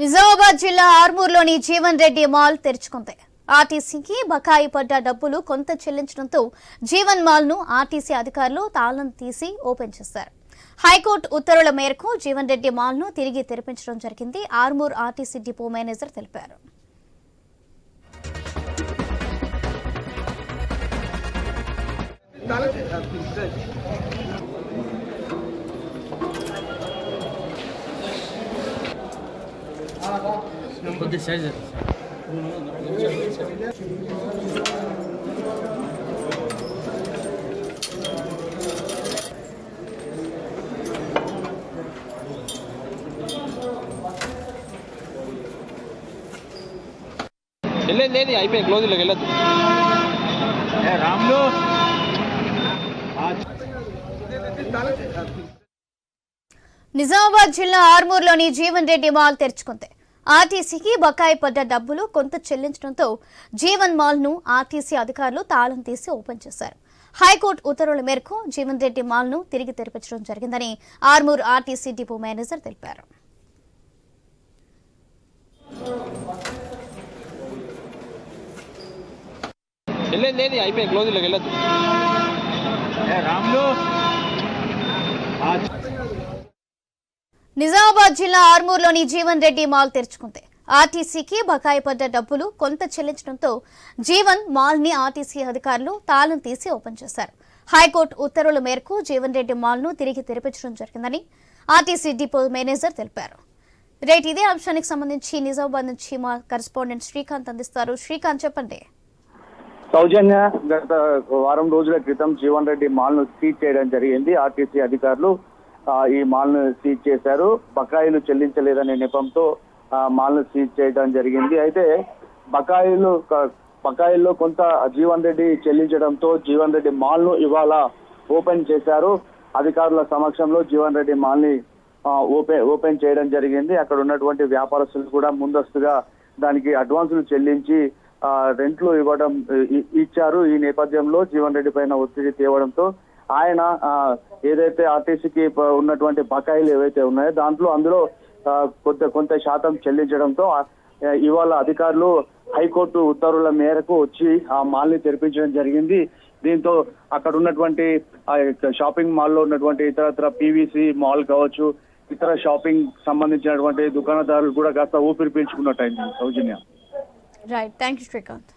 నిజామాబాద్ జిల్లా ఆర్మూర్లోని జీవన్ రెడ్డి మాల్ తెరుచుకుంది. ఆర్టీసీకి బకాయి పడ్డ డబ్బులు కొంత చెల్లించడంతో జీవన్ మాల్ను ఆర్టీసీ అధికారులు తాళం తీసి ఓపెన్ చేశారు. హైకోర్టు ఉత్తర్వుల మేరకు జీవన్ రెడ్డి మాల్ను తిరిగి తెరిపించడం జరిగింది ఆర్మూర్ ఆర్టీసీ డిపో మేనేజర్ తెలిపారు. కొద్ది సైజ్ వెళ్ళేది ఏది అయిపోయి క్లోజ్లోకి వెళ్ళొద్దు. రాములు నిజామాబాద్ జిల్లా ఆర్మూర్లోని జీవన్ రెడ్డి మాల్ తెరుచుకుంది. ఆర్టీసీకి బకాయి పడ్డ డబ్బులు కొంత చెల్లించడంతో జీవన్ మాల్ను ఆర్టీసీ అధికారులు తాళం తీసి ఓపెన్ చేశారు. హైకోర్టు ఉత్తర్వుల మేరకు జీవన్ రెడ్డి మాల్ను తిరిగి తెరిపించడం జరిగిందని ఆర్మూర్ ఆర్టీసీ డిపో మేనేజర్ తెలిపారు. రాములు? నిజామాబాద్ జిల్లా ఆర్మూర్లోని జీవన్ రెడ్డి మాల్ తెరుచుకుంది. ఆర్టీసీకి బకాయి పడ్డ డబ్బులు కొంత చెల్లించడంతో జీవన్ మాల్ని ఆర్టీసీ అధికారులు తాళం తీసి ఓపెన్ చేశారు. హైకోర్టు ఉత్తర్వుల మేరకు జీవన్ రెడ్డి మాల్ను తిరిగి తెరిపించడం జరిగిందని ఆర్టీసీ డిపో మేనేజర్ తెలిపారు. రైట్ ఇదే అంశానికి సంబంధించి నిజామాబాద్ నుంచి మా కరెస్పాండెంట్ శ్రీకాంత్ అందిస్తారు. శ్రీకాంత్ చెప్పండి. సౌజన్య గత వారం రోజుల క్రితం జీవన్ రెడ్డి మాల్ను సీజ్ చేయడం జరిగింది. ఆర్టీసీ అధికారులు ఈ మాల్ను సీజ్ చేశారు. బకాయిలు చెల్లించలేదనే నెపంతో ఆ, మాల్ను సీజ్ చేయడం జరిగింది. అయితే బకాయిలు బకాయిల్లో కొంత జీవన్ రెడ్డి చెల్లించడంతో జీవన్ రెడ్డి మాల్ను ఇవాళ ఓపెన్ చేశారు. అధికారుల సమక్షంలో జీవన్ రెడ్డి మాల్ని ఓపెన్ ఓపెన్ చేయడం జరిగింది. అక్కడ ఉన్నటువంటి వ్యాపారస్తులు కూడా ముందస్తుగా దానికి అడ్వాన్సులు చెల్లించి ఆ, రెంట్లు ఇవ్వడం ఇచ్చారు. ఈ నేపథ్యంలో జీవన్ రెడ్డి పైన ఒత్తిడి తేవడంతో ఆయన ఏదైతే ఆర్టీసీకి ఉన్నటువంటి బకాయిలు ఏవైతే ఉన్నాయో దాంట్లో అందులో కొంత కొంత శాతం చెల్లించడంతో ఇవాళ అధికారులు హైకోర్టు ఉత్తర్వుల మేరకు వచ్చి ఆ మాల్ని తెరిపించడం జరిగింది. దీంతో అక్కడ ఉన్నటువంటి షాపింగ్ మాల్లో ఉన్నటువంటి ఇతరత్ర పీవీసీ మాల్ కావచ్చు ఇతర షాపింగ్ సంబంధించినటువంటి దుకాణదారులు కూడా కాస్త ఊపిరి పీల్చుకున్నట్టయింది Soujanya. Right thank you Srikanth